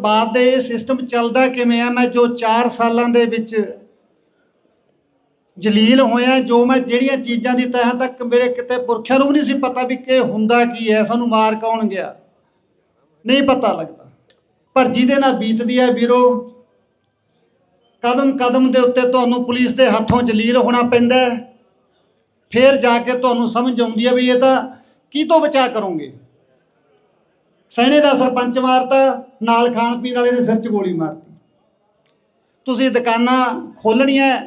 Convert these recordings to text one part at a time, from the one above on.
ਬਾਅਦ ਦਾ ਇਹ ਸਿਸਟਮ ਚੱਲਦਾ ਕਿਵੇਂ ਆ? ਮੈਂ ਜੋ 4 ਸਾਲਾਂ ਦੇ ਵਿੱਚ ਜਲੀਲ ਹੋਇਆ, ਜੋ ਮੈਂ ਜਿਹੜੀਆਂ ਚੀਜ਼ਾਂ ਦੀ ਤਹਾਂ ਤੱਕ ਮੇਰੇ ਕਿਤੇ ਪੁਰਖਿਆਂ ਨੂੰ ਵੀ ਨਹੀਂ ਸੀ ਪਤਾ ਵੀ ਕਿ ਹੁੰਦਾ ਕੀ ਹੈ, ਸਾਨੂੰ ਮਾਰ ਕੌਣ ਗਿਆ? ਨਹੀਂ ਪਤਾ ਲੱਗਦਾ। ਪਰ ਜਿਹਦੇ ਨਾਲ ਬੀਤਦੀ ਹੈ ਵੀਰੋ, ਕਦਮ ਕਦਮ ਦੇ ਉੱਤੇ ਤੁਹਾਨੂੰ ਪੁਲਿਸ ਦੇ ਹੱਥੋਂ ਜਲੀਲ ਹੋਣਾ ਪੈਂਦਾ ਫਿਰ ਜਾ ਕੇ ਤੁਹਾਨੂੰ ਸਮਝ ਆਉਂਦੀ ਹੈ ਵੀ ਇਹ ਤਾਂ ਕੀ ਤੋਂ ਬਚਾ ਕਰੋਗੇ? ਸੈਣੇ ਦਾ ਸਰਪੰਚ ਮਾਰਤਾ, ਨਾਲ ਖਾਣ ਪੀਣ ਵਾਲੇ ਦੇ ਸਿਰ 'ਚ ਗੋਲੀ ਮਾਰਤੀ। ਤੁਸੀਂ ਦੁਕਾਨਾਂ ਖੋਲਣੀਆਂ,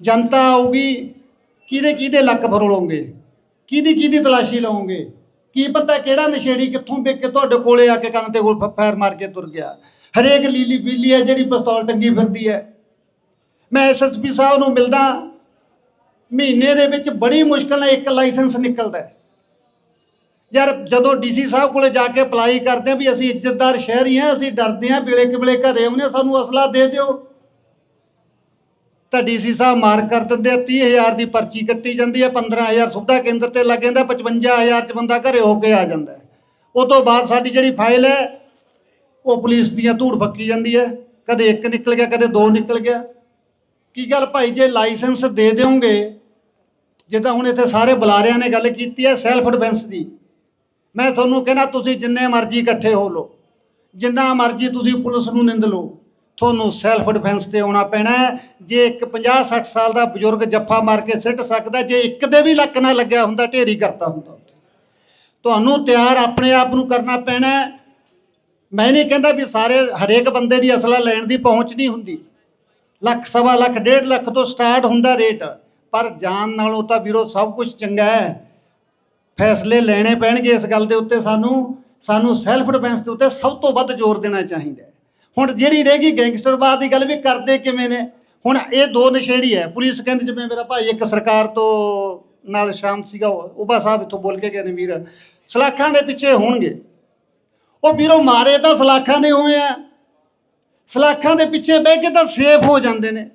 ਜਨਤਾ ਆਊਗੀ, ਕਿਹਦੇ ਕਿਹਦੇ ਲੱਕ ਫਰੋਲੋਗੇ? ਕਿਹਦੀ ਕਿਹਦੀ ਤਲਾਸ਼ੀ ਲਓਗੇ ਕੀ ਪਤਾ ਕਿਹੜਾ ਨਸ਼ੇੜੀ ਕਿੱਥੋਂ ਵੇਖ ਕੇ ਤੁਹਾਡੇ ਕੋਲੇ ਆ ਕੇ ਕੰਨ ਤੇ ਗੋਲ ਫ- ਫੈਰ ਮਾਰ ਕੇ ਤੁਰ ਗਿਆ। ਹਰੇਕ ਲੀਲੀ ਪੀਲੀ ਹੈ ਜਿਹੜੀ ਪਿਸਤੌਲ ਟੰਗੀ ਫਿਰਦੀ ਹੈ। ਮੈਂ ਐਸਐਸਪੀ ਸਾਹਿਬ ਨੂੰ ਮਿਲਦਾ, ਮਹੀਨੇ ਦੇ ਵਿੱਚ ਬੜੀ ਮੁਸ਼ਕਲ ਨਾਲ ਇੱਕ ਲਾਇਸੈਂਸ ਨਿਕਲਦਾ ਹੈ। ਯਾਰ ਜਦੋਂ ਡੀਸੀ ਸਾਹਿਬ ਕੋਲੇ ਜਾ ਕੇ ਅਪਲਾਈ ਕਰਦੇ ਆ ਵੀ ਅਸੀਂ ਇੱਜ਼ਤਦਾਰ ਸ਼ਹਿਰੀ ਹਾਂ ਅਸੀਂ ਡਰਦੇ ਹਾਂ ਵੇਲੇ ਕਿਵੇਲੇ ਘਰੇ ਆਉਂਦੇ ਹਾਂ, ਸਾਨੂੰ ਅਸਲਾ ਦੇ ਦਿਓ। ਤਾਂ ਡੀਸੀ ਸਾਹਿਬ ਮਾਰਕ ਕਰ ਦਿੰਦੇ ਆ 30000 ਦੀ ਪਰਚੀ ਕੱਟੀ ਜਾਂਦੀ ਹੈ 15000 ਸੁਵਿਧਾ ਕੇਂਦਰ ਤੇ ਲੱਗ ਜਾਂਦਾ 55000 ਚ ਬੰਦਾ ਘਰੇ ਹੋ ਕੇ ਆ ਜਾਂਦਾ ਉਹ ਤੋਂ ਬਾਅਦ ਸਾਡੀ ਜਿਹੜੀ ਫਾਈਲ ਹੈ ਉਹ ਪੁਲਿਸ ਦੀਆਂ ਧੂੜ ਫੱਕੀ ਜਾਂਦੀ ਹੈ। ਕਦੇ ਇੱਕ ਨਿਕਲ ਗਿਆ ਕਦੇ ਦੋ ਨਿਕਲ ਗਿਆ। ਕੀ ਗੱਲ ਭਾਈ ਜੇ ਲਾਇਸੈਂਸ ਦੇ ਦਿਓਗੇ ਜਿੱਦਾਂ ਹੁਣ ਇੱਥੇ ਸਾਰੇ ਬੁਲਾਰਿਆਂ ਨੇ ਗੱਲ ਕੀਤੀ ਹੈ ਸੈਲਫ ਡਿਫੈਂਸ ਦੀ। ਮੈਂ ਤੁਹਾਨੂੰ ਕਹਿੰਦਾ ਤੁਸੀਂ ਜਿੰਨੇ ਮਰਜ਼ੀ ਇਕੱਠੇ ਹੋ ਲਓ। ਜਿੰਨਾ ਮਰਜ਼ੀ ਤੁਸੀਂ ਪੁਲਿਸ ਨੂੰ ਨਿੰਦ ਲਓ। ਤੁਹਾਨੂੰ ਸੈਲਫ ਡਿਫੈਂਸ ਤੇ ਆਉਣਾ ਪੈਣਾ ਜੇ ਇੱਕ 50 60 ਸਾਲ ਦਾ ਬਜ਼ੁਰਗ ਜੱਫਾ ਮਾਰ ਕੇ ਸਿੱਟ ਸਕਦਾ ਜੇ ਇੱਕ ਦੇ ਵੀ ਲੱਕ ਨਾ ਲੱਗਿਆ ਹੁੰਦਾ, ਢੇਰੀ ਕਰਤਾ ਹੁੰਦਾ ਉੱਥੇ। ਤੁਹਾਨੂੰ ਤਿਆਰ ਆਪਣੇ ਆਪ ਨੂੰ ਕਰਨਾ ਪੈਣਾ ਮੈਂ ਨਹੀਂ ਕਹਿੰਦਾ ਵੀ ਸਾਰੇ ਹਰੇਕ ਬੰਦੇ ਦੀ ਅਸਲਾ ਲੈਣ ਦੀ ਪਹੁੰਚ ਨਹੀਂ ਹੁੰਦੀ। ਲੱਖ, ਸਵਾ ਲੱਖ, ਡੇਢ ਲੱਖ ਤੋਂ ਸਟਾਰਟ ਹੁੰਦਾ ਰੇਟ ਪਰ ਜਾਨ ਨਾਲੋਂ ਤਾਂ ਵੀਰੋ ਸਭ ਕੁਝ ਚੰਗਾ ਹੈ। ਫੈਸਲੇ ਲੈਣੇ ਪੈਣਗੇ ਇਸ ਗੱਲ ਦੇ ਉੱਤੇ ਸਾਨੂੰ ਸਾਨੂੰ ਸੈਲਫ ਡਿਫੈਂਸ ਦੇ ਉੱਤੇ ਸਭ ਤੋਂ ਵੱਧ ਜ਼ੋਰ ਦੇਣਾ ਚਾਹੀਦਾ ਹੈ। ਹੁਣ ਜਿਹੜੀ ਰਹਿ ਗਈ ਗੈਂਗਸਟਰਵਾਦ ਦੀ ਗੱਲ ਵੀ ਕਰਦੇ ਕਿਵੇਂ ਨੇ? ਹੁਣ ਇਹ ਦੋ ਨਸ਼ੇੜੀ ਹੈ। ਪੁਲਿਸ ਕਹਿੰਦੀ ਜਿਵੇਂ ਮੇਰਾ ਭਾਈ ਇੱਕ ਸਰਕਾਰ ਤੋਂ ਨਾਲ ਸ਼ਾਮ ਸੀਗਾ, ਉਹ ਉਬਾ ਸਾਹਿਬ ਇੱਥੋਂ ਬੋਲ ਕੇ ਗਏ ਨੇ ਵੀਰ। ਸਲਾਖਾਂ ਦੇ ਪਿੱਛੇ ਹੋਣਗੇ। ਉਹ ਵੀਰੋ ਮਾਰੇ ਤਾਂ ਸਲਾਖਾਂ ਦੇ ਹੋਏ ਆ। ਸਲਾਖਾਂ ਦੇ ਪਿੱਛੇ ਬਹਿ ਕੇ ਤਾਂ ਸੇਫ ਹੋ ਜਾਂਦੇ ਨੇ।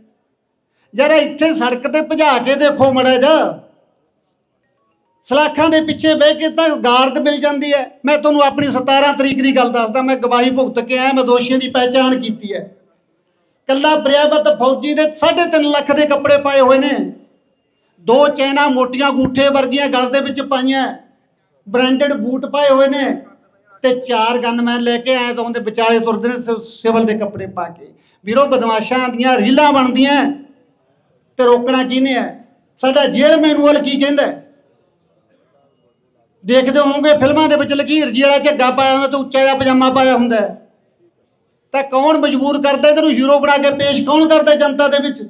ਯਾਰ ਇੱਥੇ ਸੜਕ ਤੇ ਭਜਾ ਕੇ ਦੇਖੋ ਮੜਾ ਜਾ ਸਲਾਖਾਂ ਦੇ ਪਿੱਛੇ ਬਹਿ ਕੇ ਤਾਂ ਗਾਰਦ ਮਿਲ ਜਾਂਦੀ ਹੈ। ਮੈਂ ਤੁਹਾਨੂੰ ਆਪਣੀ 17 ਤਰੀਕ ਦੀ ਗੱਲ ਦੱਸਦਾ। ਮੈਂ ਗਵਾਹੀ ਭੁਗਤ ਕੇ ਆਇਆ। ਮੈਂ ਦੋਸ਼ੀਆਂ ਦੀ ਪਹਿਚਾਣ ਕੀਤੀ ਹੈ। ਕੱਲਾ ਪ੍ਰਿਆਵਤ ਫੌਜੀ ਦੇ 3.5 ਲੱਖ ਦੇ ਕੱਪੜੇ ਪਾਏ ਹੋਏ ਨੇ। ਦੋ ਚੈਨਾ ਮੋਟੀਆਂ ਗੂਠੇ ਵਰਗੀਆਂ ਗਲ ਦੇ ਵਿੱਚ ਪਾਈਆਂ। ਬ੍ਰਾਂਡਡ ਬੂਟ ਪਾਏ ਹੋਏ ਨੇ ਤੇ ਚਾਰ ਗਨਮੈਨ ਲੈ ਕੇ ਆਏ ਤਾਂ ਉਹਦੇ ਵਿਚਾਲੇ ਤੁਰਦੇ ਨੇ ਸਿ- ਸਿਵਲ ਦੇ ਕੱਪੜੇ ਪਾ ਕੇ। ਵੀਰੋ, ਬਦਮਾਸ਼ਾਂ ਦੀਆਂ ਰੀਲਾਂ ਬਣਦੀਆਂ ਤੇ ਰੋਕਣਾ ਕਿਹਨੇ ਹੈ? ਸਾਡਾ ਜੇਲ੍ਹ ਮੈਨੂਅਲ ਕੀ ਕਹਿੰਦਾ ਦੇਖਦੇ ਹੋਵੋਗੇ ਫਿਲਮਾਂ ਦੇ ਵਿੱਚ ਲਕੀਰ ਜੀ ਵਾਲਾ ਝੱਗਾ ਪਾਇਆ ਹੁੰਦਾ ਤੇ ਉੱਚਾ ਜਿਹਾ ਪਜਾਮਾ ਪਾਇਆ ਹੁੰਦਾ ਤਾਂ ਕੌਣ ਮਜਬੂਰ ਕਰਦਾ ਇਹਨੂੰ ਹੀਰੋ ਬਣਾ ਕੇ ਪੇਸ਼ ਕੌਣ ਕਰਦਾ ਜਨਤਾ ਦੇ ਵਿੱਚ?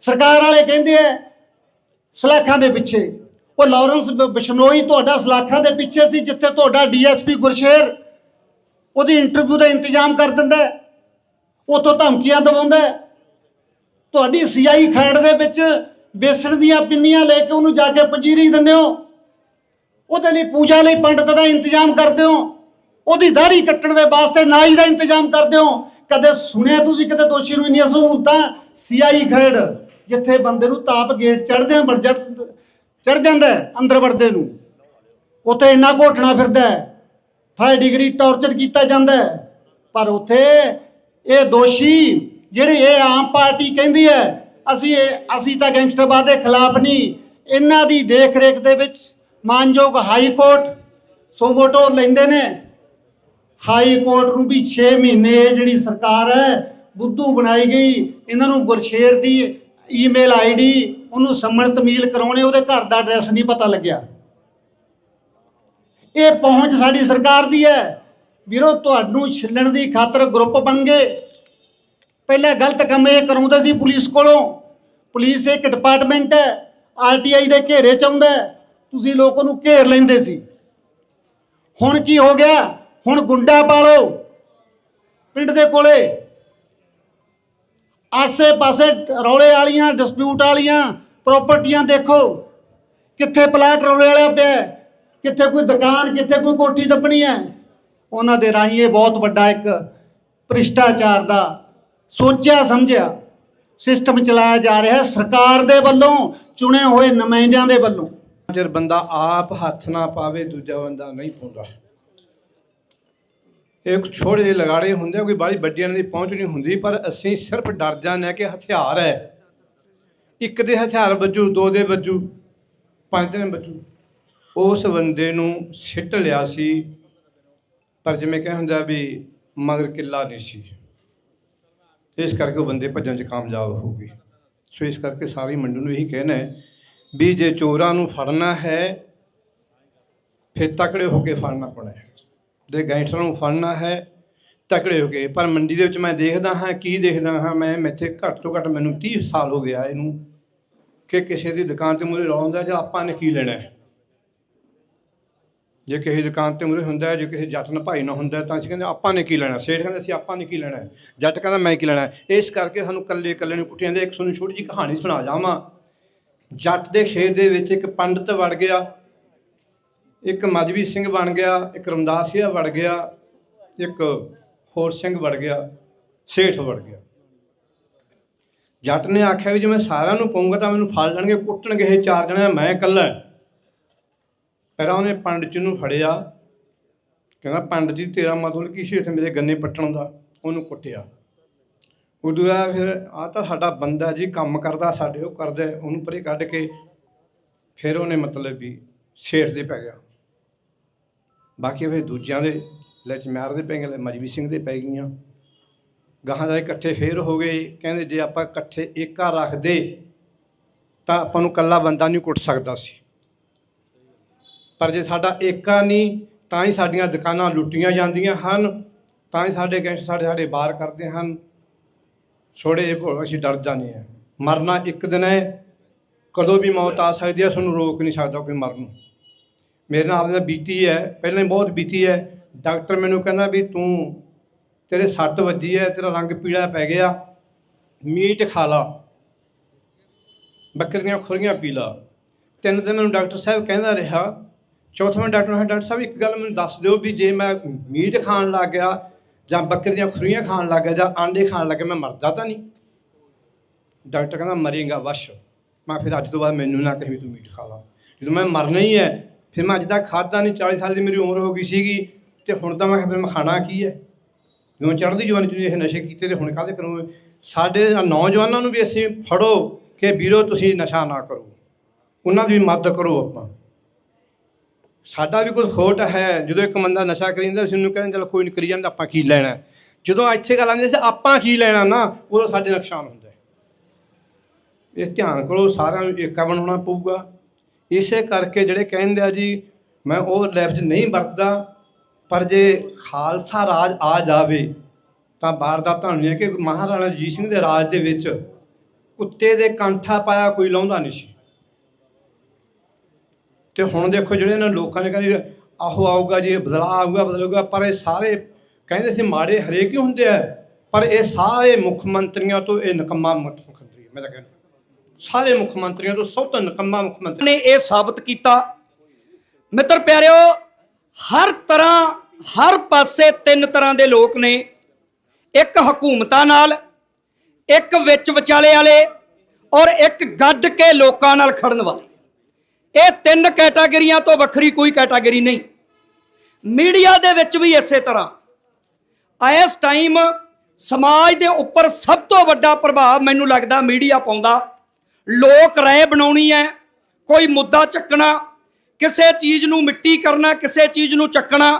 ਸਰਕਾਰ ਵਾਲੇ ਕਹਿੰਦੇ ਆ, ਸਲਾਖਾਂ ਦੇ ਪਿੱਛੇ। ਉਹ ਲਾਰੈਂਸ ਬ- ਬਿਸ਼ਨੋਈ ਤੁਹਾਡਾ ਸਲਾਖਾਂ ਦੇ ਪਿੱਛੇ ਸੀ, ਜਿੱਥੇ ਤੁਹਾਡਾ ਡੀਐਸਪੀ ਗੁਰਸ਼ੇਰ ਉਹਦੀ ਇੰਟਰਵਿਊ ਦਾ ਇੰਤਜ਼ਾਮ ਕਰ ਦਿੰਦਾ ਹੈ। ਉੱਥੋਂ ਧਮਕੀਆਂ ਦਵਾਉਂਦਾ ਤੁਹਾਡੀ ਸੀਆਈ ਖਰੜ ਦੇ ਵਿੱਚ ਬੇਸਣ ਦੀਆਂ ਪਿੰਨੀਆਂ ਲੈ ਕੇ ਉਹਨੂੰ ਜਾ ਕੇ ਪੰਜੀਰੀ ਦਿੰਦੇ ਹੋ। ਉਹਦੇ ਲਈ ਪੂਜਾ ਲਈ ਪੰਡਤ ਦਾ ਇੰਤਜ਼ਾਮ ਕਰਦੇ ਹੋ। ਉਹਦੀ ਦਾੜੀ ਕੱਟਣ ਦੇ ਵਾਸਤੇ ਨਾਈ ਦਾ ਇੰਤਜ਼ਾਮ ਕਰਦੇ ਹੋ। ਕਦੇ ਸੁਣਿਆ ਤੁਸੀਂ ਕਦੇ ਦੋਸ਼ੀ ਨੂੰ ਇੰਨੀਆਂ ਸਹੂਲਤਾਂ? ਸੀਆਈ ਖਰੜ ਜਿੱਥੇ ਬੰਦੇ ਨੂੰ ਤਾਪ ਗੇਟ ਚੜਦੇ ਆ ਮਰ ਚੜ ਜਾਂਦਾ ਅੰਦਰ ਵੜਦੇ ਨੂੰ। ਉੱਥੇ ਇੰਨਾ ਘੋਟਣਾ ਫਿਰਦਾ ਹੈ। ਥਰਡ ਡਿਗਰੀ ਟੌਰਚਰ ਕੀਤਾ ਜਾਂਦਾ ਪਰ ਉੱਥੇ ਇਹ ਦੋਸ਼ੀ, ਜਿਹੜੇ ਇਹ ਆਮ ਪਾਰਟੀ ਕਹਿੰਦੀ ਹੈ ਅਸੀਂ ਅਸੀਂ ਤਾਂ ਗੈਂਗਸਟਰਵਾਦ ਦੇ ਖਿਲਾਫ ਨਹੀਂ। ਇਹਨਾਂ ਦੀ ਦੇਖ ਰੇਖ ਦੇ ਵਿੱਚ ਮਾਨਯੋਗ ਹਾਈ ਕੋਰਟ ਸੋਮੋਟੋ ਲੈਂਦੇ ਨੇ। ਹਾਈ ਕੋਰਟ ਨੂੰ ਵੀ 6 ਮਹੀਨੇ ਇਹ ਜਿਹੜੀ ਸਰਕਾਰ ਹੈ, ਬੁੱਧੂ ਬਣਾਈ ਗਈ। ਇਹਨਾਂ ਨੂੰ ਗੁਰਸ਼ੇਰ ਦੀ ਈਮੇਲ ਆਈਡੀ, ਉਹਨੂੰ ਸੰਮਣ ਤਮੀਲ ਕਰਾਉਣੇ, ਉਹਦੇ ਘਰ ਦਾ ਐਡਰੈਸ ਨਹੀਂ ਪਤਾ ਲੱਗਿਆ। ਇਹ ਪਹੁੰਚ ਸਾਡੀ ਸਰਕਾਰ ਦੀ ਹੈ। ਵੀਰੋ, ਤੁਹਾਨੂੰ ਛਿੱਲਣ ਦੀ ਖਾਤਰ ਗਰੁੱਪ ਬਣ ਗਏ। ਪਹਿਲਾਂ ਗਲਤ ਕੰਮ ਇਹ ਕਰਾਉਂਦੇ ਸੀ ਪੁਲਿਸ ਕੋਲੋਂ। ਪੁਲਿਸ ਇੱਕ ਡਿਪਾਰਟਮੈਂਟ ਹੈ ਆਰਟੀਆਈ ਦੇ ਘੇਰੇ ਚ ਆਉਂਦਾ ਤੁਸੀਂ ਲੋਕ ਉਹਨੂੰ ਘੇਰ ਲੈਂਦੇ ਸੀ। ਹੁਣ ਕੀ ਹੋ ਗਿਆ? ਹੁਣ ਗੁੰਡਾ ਪਾਲੋ। ਪਿੰਡ ਦੇ ਕੋਲੇ ਆਸੇ-ਪਾਸੇ ਰੌਲੇ ਵਾਲੀਆਂ ਡਿਸਪਿਊਟ ਵਾਲੀਆਂ ਪ੍ਰਾਪਰਟੀਆਂ ਦੇਖੋ। ਕਿੱਥੇ ਪਲਾਟ ਰੌਲੇ ਵਾਲਾ ਪਿਆ ਕਿੱਥੇ ਕੋਈ ਦੁਕਾਨ, ਕਿੱਥੇ ਕੋਈ ਕੋਠੀ ਦੱਬਣੀ ਹੈ। ਉਹਨਾਂ ਦੇ ਰਾਹੀਂ ਇਹ ਬਹੁਤ ਵੱਡਾ ਇੱਕ ਭ੍ਰਿਸ਼ਟਾਚਾਰ ਦਾ ਸੋਚਿਆ, ਸਮਝਿਆ। ਸਿਸਟਮ ਚਲਾਇਆ ਜਾ ਰਿਹਾ ਹੈ ਸਰਕਾਰ ਦੇ ਵੱਲੋਂ ਚੁਣੇ ਹੋਏ ਨੁਮਾਇੰਦਿਆਂ ਦੇ ਵੱਲੋਂ। ਚਿਰ ਬੰਦਾ ਆਪ ਹੱਥ ਨਾ ਪਾਵੇ ਦੂਜਾ ਬੰਦਾ ਨਹੀਂ ਪਾਉਂਦਾ। ਇੱਕ ਛੋਟੇ ਜਿਹੇ ਲਗਾੜੇ ਹੁੰਦੇ ਆ, ਕੋਈ ਬਾਹਲੀ ਵੱਡੀਆਂ ਦੀ ਪਹੁੰਚ ਨਹੀਂ ਹੁੰਦੀ ਪਰ ਅਸੀਂ ਸਿਰਫ ਡਰ ਜਾਂਦੇ ਹਾਂ ਕਿ ਹਥਿਆਰ ਹੈ। ਇੱਕ ਦੇ ਹਥਿਆਰ ਵੱਜੂ ਦੋ ਦੇ ਵੱਜੂ ਪੰਜ ਦੇ ਵੱਜੂ। ਉਸ ਬੰਦੇ ਨੂੰ ਸਿੱਟ ਲਿਆ ਸੀ ਪਰ ਜਿਵੇਂ ਕਹਿੰਦਾ ਹੁੰਦਾ ਵੀ ਮਗਰ ਕਿੱਲਾ ਨਹੀਂ ਸੀ। ਇਸ ਕਰਕੇ ਉਹ ਬੰਦੇ ਭੱਜਣ 'ਚ ਕਾਮਯਾਬ ਹੋ ਗਏ ਸੋ ਇਸ ਕਰਕੇ ਸਾਰੀ ਮੰਡੀ ਨੂੰ ਇਹੀ ਕਹਿਣਾ ਹੈ ਵੀ ਜੇ ਚੋਰਾਂ ਨੂੰ ਫੜਨਾ ਹੈ, ਫਿਰ ਤਕੜੇ ਹੋ ਕੇ ਫੜਨਾ ਪੈਣਾ ਹੈ। ਜੇ ਗੈਂਗਸਟਰਾਂ ਨੂੰ ਫੜਨਾ ਹੈ, ਤਕੜੇ ਹੋ ਕੇ। ਪਰ ਮੰਡੀ ਦੇ ਵਿੱਚ ਮੈਂ ਦੇਖਦਾ ਹਾਂ, ਕੀ ਦੇਖਦਾ ਹਾਂ, ਮੈਂ ਮੈਥੇ ਘੱਟ ਤੋਂ ਘੱਟ ਮੈਨੂੰ 30 ਸਾਲ ਹੋ ਗਿਆ ਇਹਨੂੰ ਕਿ ਕਿਸੇ ਦੀ ਦੁਕਾਨ ਤੇ ਮੂਰੇ ਲਾਉਂਦਾ ਜਾਂ ਆਪਾਂ ਨੇ ਕੀ ਲੈਣਾ ਹੈ। ਜੇ ਕਿਸੇ ਦੁਕਾਨ ਤੇ ਮੂਰੇ ਹੁੰਦਾ ਜੇ ਕਿਸੇ ਜੱਟ ਨਾਲ ਭਾਈ ਨਾ ਹੁੰਦਾ ਤਾਂ ਅਸੀਂ ਕਹਿੰਦੇ ਆਪਾਂ ਨੇ ਕੀ ਲੈਣਾ? ਸੇਠ ਕਹਿੰਦੇ, ਅਸੀਂ ਆਪਾਂ ਨੇ ਕੀ ਲੈਣਾ ਜੱਟ ਕਹਿੰਦਾ, ਮੈਂ ਕੀ ਲੈਣਾ ਇਸ ਕਰਕੇ ਸਾਨੂੰ ਕੱਲੇ ਕੱਲੇ ਨੂੰ ਕੁੱਟੀਆਂ ਦੇ ਇੱਕ ਤੁਹਾਨੂੰ ਛੋਟੀ ਜਿਹੀ ਕਹਾਣੀ ਸੁਣਾ ਜਾਵਾਂ। ਜੱਟ ਦੇ ਸ਼ੇਰ ਦੇ ਵਿੱਚ ਇੱਕ ਪੰਡਤ ਵੜ ਗਿਆ। ਇੱਕ ਮਜਬੀ ਸਿੰਘ ਬਣ ਗਿਆ, ਇੱਕ ਰਮਦਾਸੀਆ ਵੜ ਗਿਆ, ਇੱਕ ਹੋਰ ਸਿੰਘ ਵੜ ਗਿਆ, ਸੇਠ ਵੜ ਗਿਆ। ਜੱਟ ਨੇ ਆਖਿਆ ਵੀ ਜੇ ਮੈਂ ਸਾਰਿਆਂ ਨੂੰ ਪਾਉਂਗਾ ਤਾਂ ਮੈਨੂੰ ਫੜ ਲੈਣਗੇ ਕੁੱਟਣਗੇ ਇਹ ਚਾਰ ਜਣੇ ਮੈਂ ਇਕੱਲਾ। ਪਹਿਲਾਂ ਉਹਨੇ ਪੰਡਤ ਜੀ ਨੂੰ ਫੜਿਆ, ਕਹਿੰਦਾ, ਪੰਡਤ ਜੀ, ਤੇਰਾ ਮਤਲਬ ਕੀ ਸੀ ਇੱਥੇ ਮੇਰੇ ਗੰਨੇ ਪੱਟਣ ਦਾ? ਉਹਨੂੰ ਕੁੱਟਿਆ। ਉਦੋਂ ਬਾਅਦ ਫਿਰ ਆ ਤਾਂ ਸਾਡਾ ਬੰਦਾ ਜੀ, ਕੰਮ ਕਰਦਾ ਸਾਡੇ, ਉਹ ਕਰਦਾ, ਉਹਨੂੰ ਪਰੇ ਕੱਢ ਕੇ ਫਿਰ ਉਹਨੇ ਮਤਲਬ ਵੀ ਸ਼ੇਰ ਦੇ ਪੈ ਗਿਆ। ਬਾਕੀ ਫਿਰ ਦੂਜਿਆਂ ਦੇ ਲੈਚ ਮਿਆਰ ਦੇ ਪੈ ਗਏ ਮਜਵੀ ਸਿੰਘ ਦੇ ਪੈ ਗਈਆਂ। ਗਾਹਾਂ ਦਾ ਇਕੱਠੇ ਫੇਰ ਹੋ ਗਏ, ਕਹਿੰਦੇ ਜੇ ਆਪਾਂ ਇਕੱਠੇ ਏਕਾ ਰੱਖਦੇ ਤਾਂ ਆਪਾਂ ਨੂੰ ਕੱਲਾ ਬੰਦਾ ਨਹੀਂ ਕੁੱਟ ਸਕਦਾ ਸੀ। ਪਰ ਜੇ ਸਾਡਾ ਏਕਾ ਨਹੀਂ, ਤਾਂ ਹੀ ਸਾਡੀਆਂ ਦੁਕਾਨਾਂ ਲੁੱਟੀਆਂ ਜਾਂਦੀਆਂ ਹਨ, ਤਾਂ ਹੀ ਸਾਡੇ ਗੈਂਗਸਟਰ ਸਾਡੇ ਸਾਡੇ ਬਾਹਰ ਕਰਦੇ ਹਨ। ਛੋੜੇ ਅਸੀਂ ਡਰ ਜਾਂਦੇ ਹਾਂ। ਮਰਨਾ ਇੱਕ ਦਿਨ ਹੈ, ਕਦੋਂ ਵੀ ਮੌਤ ਆ ਸਕਦੀ ਹੈ ਤੁਹਾਨੂੰ ਰੋਕ ਨਹੀਂ ਸਕਦਾ ਕੋਈ ਮਰਨ ਨੂੰ। ਮੇਰੇ ਨਾਲ ਆਪਣਾ ਬੀਤੀ ਹੈ, ਪਹਿਲਾਂ ਹੀ ਬਹੁਤ ਬੀਤੀ ਹੈ। ਡਾਕਟਰ ਮੈਨੂੰ ਕਹਿੰਦਾ ਵੀ ਤੂੰ, ਤੇਰੇ ਸੱਟ ਵੱਜੀ ਹੈ, ਤੇਰਾ ਰੰਗ ਪੀਲਾ ਪੈ ਗਿਆ, ਮੀਟ ਖਾ ਲਾ। ਬੱਕਰੀਆਂ ਖੁਰੀਆਂ ਪੀ ਲਾ। ਤਿੰਨ ਦਿਨ ਮੈਨੂੰ ਡਾਕਟਰ ਸਾਹਿਬ ਕਹਿੰਦਾ ਰਿਹਾ ਚੌਥਾ ਮੈਂ ਡਾਕਟਰ ਨੇ ਡਾਕਟਰ ਸਾਹਿਬ, ਇੱਕ ਗੱਲ ਮੈਨੂੰ ਦੱਸ ਦਿਓ ਵੀ ਜੇ ਮੈਂ ਮੀਟ ਖਾਣ ਲੱਗ ਗਿਆ ਜਾਂ ਬੱਕਰੀ ਦੀਆਂ ਖੁਰੀਆਂ ਖਾਣ ਲੱਗ ਗਿਆ ਜਾਂ ਆਂਡੇ ਖਾਣ ਲੱਗ ਗਿਆ, ਮੈਂ ਮਰਦਾ ਤਾਂ ਨਹੀਂ। ਡਾਕਟਰ ਕਹਿੰਦਾ, ਮਰੇਗਾ, ਵਸ਼। ਮੈਂ ਫਿਰ ਅੱਜ ਤੋਂ ਬਾਅਦ ਮੈਨੂੰ ਨਾ ਕਹੀਂ ਵੀ ਤੂੰ ਮੀਟ ਖਾ ਲਾ। ਜਦੋਂ ਮੈਂ ਮਰਨਾ ਹੀ ਹੈ, ਫਿਰ ਮੈਂ ਅੱਜ ਤੱਕ ਖਾਦਾ ਨਹੀਂ। 40 ਸਾਲ ਦੀ ਮੇਰੀ ਉਮਰ ਹੋ ਗਈ ਸੀਗੀ ਤੇ ਹੁਣ ਤਾਂ ਮੈਂ ਕਿਹਾ, ਫਿਰ ਮੈਂ ਖਾਣਾ ਕੀ ਹੈ? ਜਦੋਂ ਚੜ੍ਹਦੀ ਜਵਾਨੀ ਚ ਇਹ ਨਸ਼ੇ ਕੀਤੇ ਤੇ ਹੁਣ ਕਾਹਦੇ ਕਰੋਗੇ? ਸਾਡੇ ਨੌਜਵਾਨਾਂ ਨੂੰ ਵੀ ਅਸੀਂ ਫੜੋ ਕਿ ਵੀਰੋ, ਤੁਸੀਂ ਨਸ਼ਾ ਨਾ ਕਰੋ। ਉਹਨਾਂ ਦੀ ਵੀ ਮਦਦ ਕਰੋ ਆਪਾਂ। ਸਾਡਾ ਵੀ ਕੋਈ ਹੋਟ ਹੈ, ਜਦੋਂ ਇੱਕ ਬੰਦਾ ਨਸ਼ਾ ਕਰੀ ਜਾਂਦਾ, ਅਸੀਂ ਉਹਨੂੰ ਕਹਿੰਦੇ, ਚਲ ਕੋਈ ਨਹੀਂ ਕਰੀ ਜਾਂਦਾ, ਆਪਾਂ ਕੀ ਲੈਣਾ? ਜਦੋਂ ਇੱਥੇ ਗੱਲ ਆਉਂਦੀ ਸੀ ਆਪਾਂ ਕੀ ਲੈਣਾ ਨਾ, ਉਦੋਂ ਸਾਡੇ ਨੁਕਸਾਨ ਹੁੰਦਾ ਹੈ। ਇਸ ਧਿਆਨ ਕਰੋ, ਸਾਰਿਆਂ ਨੂੰ ਏਕਾ ਬਣਾਉਣਾ ਪਊਗਾ। ਇਸੇ ਕਰਕੇ ਜਿਹੜੇ ਕਹਿੰਦੇ ਆ ਜੀ, ਮੈਂ ਉਹ ਲੈਫਜ ਨਹੀਂ ਵਰਤਦਾ, ਪਰ ਜੇ ਖਾਲਸਾ ਰਾਜ ਆ ਜਾਵੇ, ਤਾਂ ਵਾਰਦਾਤਾਂ ਹੋਣੀਆਂ ਕਿ ਮਹਾਰਾਣਾ ਰਣਜੀਤ ਸਿੰਘ ਦੇ ਰਾਜ ਦੇ ਵਿੱਚ ਕੁੱਤੇ ਦੇ ਕੰਠਾ ਪਾਇਆ, ਕੋਈ ਲਾਉਂਦਾ ਨਹੀਂ ਸੀ। ਤੇ ਹੁਣ ਦੇਖੋ ਜਿਹੜੇ ਇਹਨਾਂ ਲੋਕਾਂ ਨੇ ਕਹਿੰਦੇ ਆਹੋ ਆਊਗਾ ਜੀ, ਇਹ ਬਦਲਾਅ ਆਊਗਾ ਬਦਲੂਗਾ ਪਰ ਇਹ ਸਾਰੇ ਕਹਿੰਦੇ ਸੀ ਮਾੜੇ ਹਰੇਕ ਹੀ ਹੁੰਦੇ ਆ, ਪਰ ਇਹ ਸਾਰੇ ਮੁੱਖ ਮੰਤਰੀਆਂ ਤੋਂ ਇਹ ਨਕੰਮਾ ਮੁੱਖ ਮੰਤਰੀ ਮੈਂ ਤਾਂ ਕਹਿੰਦਾ। ਸਾਰੇ ਮੁੱਖ ਮੰਤਰੀਆਂ ਤੋਂ ਸਭ ਤੋਂ ਨਕੰਮਾ ਮੁੱਖ ਮੰਤਰੀ। ਨੇ ਇਹ ਸਾਬਤ ਕੀਤਾ। ਮਿੱਤਰ ਪਿਆਰਿਓ, ਹਰ ਤਰ੍ਹਾਂ, ਹਰ ਪਾਸੇ ਤਿੰਨ ਤਰ੍ਹਾਂ ਦੇ ਲੋਕ ਨੇ। ਇੱਕ ਹਕੂਮਤਾਂ ਨਾਲ, ਇੱਕ ਵਿੱਚ ਵਿਚਾਲੇ ਵਾਲੇ ਔਰ ਇੱਕ ਗੱਡ ਕੇ ਲੋਕਾਂ ਨਾਲ ਖੜਨ ਵਾਲੇ। ਇਹ ਤਿੰਨ ਕੈਟਾਗਰੀਆਂ ਤੋਂ ਵੱਖਰੀ ਕੋਈ ਕੈਟਾਗਰੀ ਨਹੀਂ। ਮੀਡੀਆ ਦੇ ਵਿੱਚ ਵੀ ਇਸੇ ਤਰ੍ਹਾਂ। ਇਸ ਟਾਈਮ ਸਮਾਜ ਦੇ ਉੱਪਰ ਸਭ ਤੋਂ ਵੱਡਾ ਪ੍ਰਭਾਵ ਮੈਨੂੰ ਲੱਗਦਾ ਮੀਡੀਆ ਪਾਉਂਦਾ। ਲੋਕ ਰਾਏ ਬਣਾਉਣੀ ਹੈ, ਕੋਈ ਮੁੱਦਾ ਚੱਕਣਾ, ਕਿਸੇ ਚੀਜ਼ ਨੂੰ ਮਿੱਟੀ ਕਰਨਾ, ਕਿਸੇ ਚੀਜ਼ ਨੂੰ ਚੱਕਣਾ।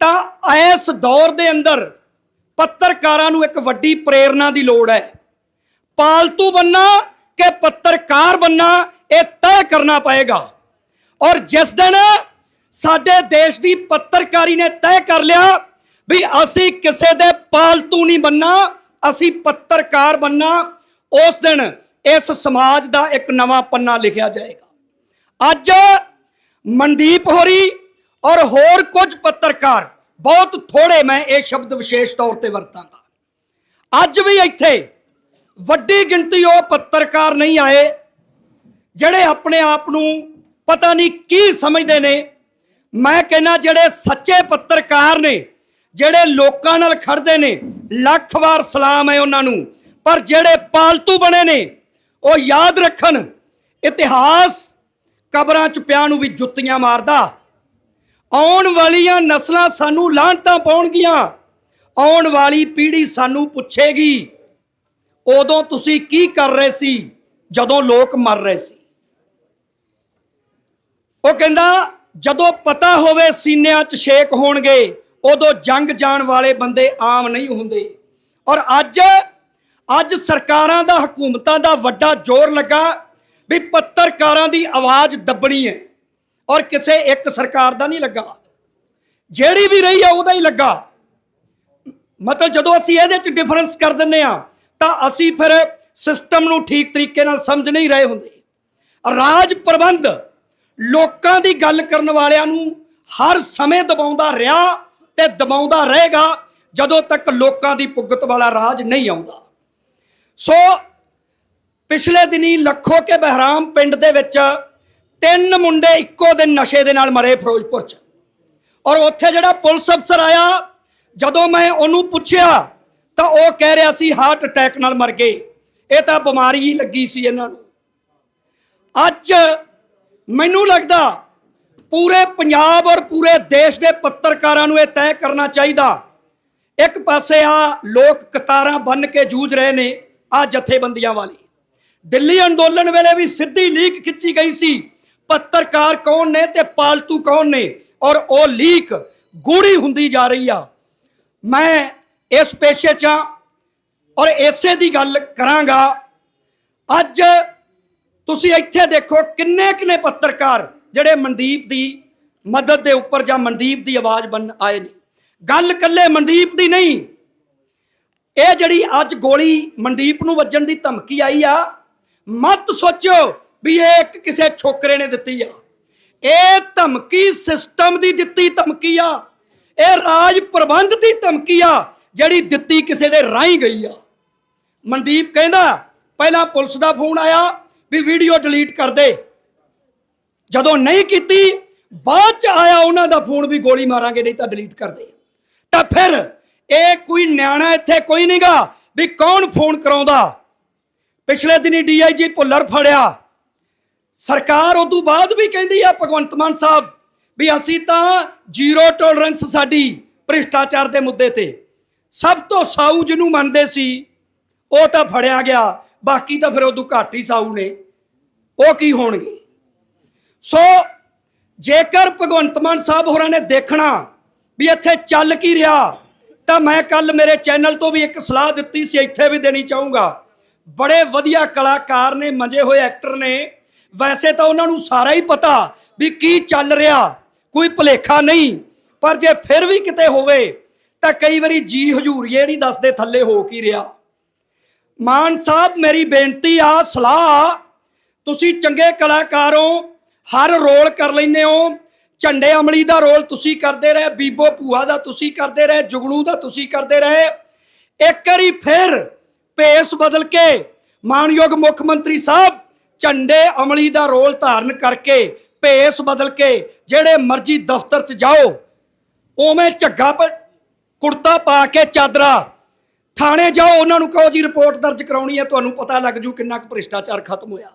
ਤਾਂ ਇਸ ਦੌਰ ਦੇ ਅੰਦਰ ਪੱਤਰਕਾਰਾਂ ਨੂੰ ਇੱਕ ਵੱਡੀ ਪ੍ਰੇਰਣਾ ਦੀ ਲੋੜ ਹੈ। ਪਾਲਤੂ ਬੰਨਾ ਕਿ ਪੱਤਰਕਾਰ ਬੰਨਾ ਇਹ ਤੈਅ ਕਰਨਾ ਪਏਗਾ। ਔਰ ਜਿਸ ਦਿਨ ਸਾਡੇ ਦੇਸ਼ ਦੀ ਪੱਤਰਕਾਰੀ ਨੇ ਤੈਅ ਕਰ ਲਿਆ ਵੀ ਅਸੀਂ ਕਿਸੇ ਦੇ ਪਾਲਤੂ ਨਹੀਂ ਬੰਨਾ, ਅਸੀਂ ਪੱਤਰਕਾਰ ਬੰਨਾ, ਉਸ ਦਿਨ ਇਸ ਸਮਾਜ ਦਾ ਇੱਕ ਨਵਾਂ ਪੰਨਾ ਲਿਖਿਆ ਜਾਏਗਾ। ਅੱਜ ਮਨਦੀਪ ਹੋਰੀ ਔਰ ਹੋਰ ਕੁਝ ਪੱਤਰਕਾਰ, ਬਹੁਤ ਥੋੜੇ ਮੈਂ ਇਹ ਸ਼ਬਦ ਵਿਸ਼ੇਸ਼ ਤੌਰ ਤੇ ਵਰਤਾਂਗਾ। ਅੱਜ ਵੀ ਇੱਥੇ ਵੱਡੀ ਗਿਣਤੀ ਉਹ ਪੱਤਰਕਾਰ ਨਹੀਂ ਆਏ, ਜਿਹੜੇ ਆਪਣੇ ਆਪ ਨੂੰ ਪਤਾ ਨਹੀਂ ਕੀ ਸਮਝਦੇ ਨੇ। ਮੈਂ ਕਹਿੰਦਾ ਜਿਹੜੇ ਸੱਚੇ ਪੱਤਰਕਾਰ ਨੇ, ਜਿਹੜੇ ਲੋਕਾਂ ਨਾਲ ਖੜਦੇ ਨੇ, ਲੱਖ ਵਾਰ ਸਲਾਮ ਹੈ ਉਹਨਾਂ ਨੂੰ, ਪਰ ਜਿਹੜੇ ਪਾਲਤੂ ਬਣੇ ਨੇ, ਉਹ ਯਾਦ ਰੱਖਣ। ਇਤਿਹਾਸ ਕਬਰਾਂ 'ਚ ਪਿਆ ਨੂੰ ਵੀ ਜੁੱਤੀਆਂ ਮਾਰਦਾ। ਆਉਣ ਵਾਲੀਆਂ ਨਸਲਾਂ ਸਾਨੂੰ ਲਾਹਨਤਾਂ ਪਾਉਣਗੀਆਂ। ਆਉਣ ਵਾਲੀ ਪੀੜ੍ਹੀ ਸਾਨੂੰ ਪੁੱਛੇਗੀ। ਉਦੋਂ ਤੁਸੀਂ ਕੀ ਕਰ ਰਹੇ ਸੀ? ਜਦੋਂ ਲੋਕ ਮਰ ਰਹੇ ਸੀ। ਉਹ ਕਹਿੰਦਾ, ਜਦੋਂ ਪਤਾ ਹੋਵੇ ਸੀਨਿਆਂ 'ਚ ਛੇਕ ਹੋਣਗੇ, ਉਦੋਂ ਜੰਗ ਜਾਣ ਵਾਲੇ ਬੰਦੇ ਆਮ ਨਹੀਂ ਹੁੰਦੇ। ਔਰ ਅੱਜ ਅੱਜ ਸਰਕਾਰਾਂ ਦਾ, ਹਕੂਮਤਾਂ ਦਾ ਵੱਡਾ ਜ਼ੋਰ ਲੱਗਾ ਵੀ ਪੱਤਰਕਾਰਾਂ ਦੀ ਆਵਾਜ਼ ਦੱਬਣੀ ਹੈ। ਔਰ ਕਿਸੇ ਇੱਕ ਸਰਕਾਰ ਦਾ ਨਹੀਂ ਲੱਗਾ। ਜਿਹੜੀ ਵੀ ਰਹੀ ਹੈ ਉਹਦਾ ਹੀ ਲੱਗਾ। ਮਤਲਬ ਜਦੋਂ ਅਸੀਂ ਇਹਦੇ 'ਚ ਡਿਫਰੈਂਸ ਕਰ ਦਿੰਨੇ ਆ ਤਾਂ ਅਸੀਂ ਫਿਰ ਸਿਸਟਮ ਨੂੰ ਠੀਕ ਤਰੀਕੇ ਨਾਲ ਸਮਝ ਨਹੀਂ ਰਹੇ ਹੁੰਦੇ। ਰਾਜ ਪ੍ਰਬੰਧ ਲੋਕਾਂ ਦੀ ਗੱਲ ਕਰਨ ਵਾਲਿਆਂ ਨੂੰ ਹਰ ਸਮੇਂ ਦਬਾਉਂਦਾ ਰਿਹਾ ਤੇ ਦਬਾਉਂਦਾ ਰਹੇਗਾ ਜਦੋਂ ਤੱਕ ਲੋਕਾਂ ਦੀ ਪੁੱਗਤ ਵਾਲਾ ਰਾਜ ਨਹੀਂ ਆਉਂਦਾ। ਸੋ ਪਿਛਲੇ ਦਿਨੀ ਲੱਖੋ ਕੇ ਬਹਿਰਾਮ ਪਿੰਡ ਦੇ ਵਿੱਚ ਤਿੰਨ ਮੁੰਡੇ ਇੱਕੋ ਦਿਨ ਨਸ਼ੇ ਦੇ ਨਾਲ ਮਰੇ ਫਿਰੋਜ਼ਪੁਰ 'ਚ। ਔਰ ਉੱਥੇ ਜਿਹੜਾ ਪੁਲਿਸ ਅਫਸਰ ਆਇਆ, ਜਦੋਂ ਮੈਂ ਉਹਨੂੰ ਪੁੱਛਿਆ ਤਾਂ ਉਹ ਕਹਿ ਰਿਹਾ ਸੀ ਹਾਰਟ ਅਟੈਕ ਨਾਲ ਮਰ ਗਏ। ਇਹ ਤਾਂ ਬਿਮਾਰੀ ਹੀ ਲੱਗੀ ਸੀ ਇਹਨਾਂ ਨੂੰ। ਅੱਜ ਮੈਨੂੰ ਲੱਗਦਾ ਪੂਰੇ ਪੰਜਾਬ ਔਰ ਪੂਰੇ ਦੇਸ਼ ਦੇ ਪੱਤਰਕਾਰਾਂ ਨੂੰ ਇਹ ਤੈਅ ਕਰਨਾ ਚਾਹੀਦਾ। ਇੱਕ ਪਾਸੇ ਆ ਲੋਕ ਕਤਾਰਾਂ ਬੰਨ ਕੇ ਜੂਝ ਰਹੇ ਨੇ, ਆ ਜਥੇਬੰਦੀਆਂ ਵਾਲੀ। ਦਿੱਲੀ ਅੰਦੋਲਨ ਵੇਲੇ ਵੀ ਸਿੱਧੀ ਲੀਕ ਖਿੱਚੀ ਗਈ ਸੀ, ਪੱਤਰਕਾਰ ਕੌਣ ਨੇ ਤੇ ਪਾਲਤੂ ਕੌਣ ਨੇ, ਔਰ ਉਹ ਲੀਕ ਗੂੜੀ ਹੁੰਦੀ ਜਾ ਰਹੀ ਆ। ਮੈਂ ਇਸ ਪੇਸ਼ੇ 'ਚ ਹਾਂ। ਔਰ ਇਸੇ ਦੀ ਗੱਲ ਕਰਾਂਗਾ। ਅੱਜ ਤੁਸੀਂ ਇੱਥੇ ਦੇਖੋ ਕਿੰਨੇ ਕਿੰਨੇ ਪੱਤਰਕਾਰ ਜਿਹੜੇ ਮਨਦੀਪ ਦੀ ਮਦਦ ਦੇ ਉੱਪਰ ਜਾਂ ਮਨਦੀਪ ਦੀ ਆਵਾਜ਼ ਬਣ ਆਏ ਨੇ। ਗੱਲ ਕੱਲੇ ਮਨਦੀਪ ਦੀ ਨਹੀਂ। ਇਹ ਜਿਹੜੀ ਅੱਜ ਗੋਲੀ ਮਨਦੀਪ ਨੂੰ ਵੱਜਣ ਦੀ ਧਮਕੀ ਆਈ ਆ, ਮਤ ਸੋਚੋ ਵੀ ਇਹ ਇੱਕ ਕਿਸੇ ਛੋਕਰੇ ਨੇ ਦਿੱਤੀ ਆ। ਇਹ ਧਮਕੀ ਸਿਸਟਮ ਦੀ ਦਿੱਤੀ ਧਮਕੀ ਆ। ਇਹ ਰਾਜ ਪ੍ਰਬੰਧ ਦੀ ਧਮਕੀ ਆ। ਜਿਹੜੀ ਦਿੱਤੀ ਕਿਸੇ ਦੇ ਰਾਹੀਂ ਗਈ ਆ। ਮਨਦੀਪ ਕਹਿੰਦਾ, ਪਹਿਲਾਂ ਪੁਲਿਸ ਦਾ ਫੋਨ ਆਇਆ ਵੀ ਵੀਡੀਓ ਡਿਲੀਟ ਕਰ ਦੇ। ਜਦੋਂ ਨਹੀਂ ਕੀਤੀ, ਬਾਅਦ ਚ ਆਇਆ ਉਹਨਾਂ ਦਾ ਫੋਨ ਵੀ ਗੋਲੀ ਮਾਰਾਂਗੇ, ਨਹੀਂ ਤਾਂ ਡਿਲੀਟ ਕਰ ਦੇ। ਤਾਂ ਫਿਰ ਇਹ ਕੋਈ ਨਿਆਣਾ ਇੱਥੇ ਕੋਈ ਨਹੀਂਗਾ ਵੀ ਕੌਣ ਫੋਨ ਕਰਾਉਂਦਾ। ਪਿਛਲੇ ਦਿਨੀ ਡੀਆਈਜੀ ਭੁੱਲਰ ਫੜਿਆ। ਸਰਕਾਰ ਉਦੋਂ ਬਾਅਦ ਵੀ ਕਹਿੰਦੀ ਆ, ਭਗਵੰਤ ਮਾਨ ਸਾਹਿਬ, ਵੀ ਅਸੀਂ ਤਾਂ ਜ਼ੀਰੋ ਟੋਲਰੈਂਸ ਸਾਡੀ ਭ੍ਰਿਸ਼ਟਾਚਾਰ ਦੇ ਮੁੱਦੇ ਤੇ ਸਭ ਤੋਂ ਸਾਊ ਜਿਹਨੂੰ ਮੰਨਦੇ ਸੀ, ਉਹ ਤਾਂ ਫੜਿਆ ਗਿਆ, ਬਾਕੀ ਤਾਂ ਫਿਰ ਉਦੋਂ ਘੱਟ ਹੀ ਸਾਊ ਨੇ। ਉਹ ਕੀ ਹੋਣਗੇ? ਸੋ ਜੇਕਰ ਭਗਵੰਤ ਮਾਨ ਸਾਹਿਬ ਹੋਰਾਂ ਨੇ ਦੇਖਣਾ ਵੀ ਇੱਥੇ ਚੱਲ ਕੀ ਰਿਹਾ, ਤਾਂ ਮੈਂ ਕੱਲ ਮੇਰੇ ਚੈਨਲ ਤੋਂ ਵੀ ਇੱਕ ਸਲਾਹ ਦਿੱਤੀ ਸੀ, ਇੱਥੇ ਵੀ ਦੇਣੀ ਚਾਹੂੰਗਾ। ਬੜੇ ਵਧੀਆ ਕਲਾਕਾਰ ਨੇ, ਮੰਜੇ ਹੋਏ ਐਕਟਰ ਨੇ। ਵੈਸੇ ਤਾਂ ਉਹਨਾਂ ਨੂੰ ਸਾਰਾ ਹੀ ਪਤਾ ਵੀ ਕੀ ਚੱਲ ਰਿਹਾ, ਕੋਈ ਭੁਲੇਖਾ ਨਹੀਂ। ਪਰ ਜੇ ਫਿਰ ਵੀ ਕਿਤੇ ਹੋਵੇ ਤਾਂ ਕਈ ਵਾਰੀ ਜੀ ਹਜੂਰੀਏ ਨਹੀਂ ਦੱਸਦੇ ਥੱਲੇ ਹੋ ਕੀ ਰਿਹਾ। ਮਾਨ ਸਾਹਿਬ, ਮੇਰੀ ਬੇਨਤੀ ਆ, ਸਲਾਹ ਤੁਸੀਂ ਚੰਗੇ ਕਲਾਕਾਰ ਹਰ ਰੋਲ ਕਰ ਲੈਂਦੇ ਹੋ। ਝੰਡੇ ਅਮਲੀ ਦਾ ਰੋਲ ਤੁਸੀਂ ਕਰਦੇ ਰਹੇ, ਬੀਬੋ ਭੂਆ ਦਾ ਤੁਸੀਂ ਕਰਦੇ ਰਹੇ, ਜੁਗਣੂ ਦਾ ਤੁਸੀਂ ਕਰਦੇ ਰਹੇ। ਇੱਕ ਵਾਰੀ ਫਿਰ ਭੇਸ ਬਦਲ ਕੇ ਮਾਨਯੋਗ ਮੁੱਖ ਮੰਤਰੀ ਸਾਹਿਬ, ਝੰਡੇ ਅਮਲੀ ਦਾ ਰੋਲ ਧਾਰਨ ਕਰਕੇ ਭੇਸ ਬਦਲ ਕੇ, ਜਿਹੜੇ ਮਰਜ਼ੀ ਦਫ਼ਤਰ 'ਚ ਜਾਓ, ਉਵੇਂ ਝੱਗਾ ਕੁੜਤਾ ਪਾ ਕੇ ਚਾਦਰਾ। ਥਾਣੇ ਜਾਓ, ਉਹਨਾਂ ਨੂੰ ਕਹੋ ਜੀ, ਰਿਪੋਰਟ ਦਰਜ ਕਰਾਉਣੀ ਹੈ, ਤੁਹਾਨੂੰ ਪਤਾ ਲੱਗ ਜੂ ਕਿੰਨਾ ਕੁ ਭ੍ਰਿਸ਼ਟਾਚਾਰ ਖਤਮ ਹੋਇਆ।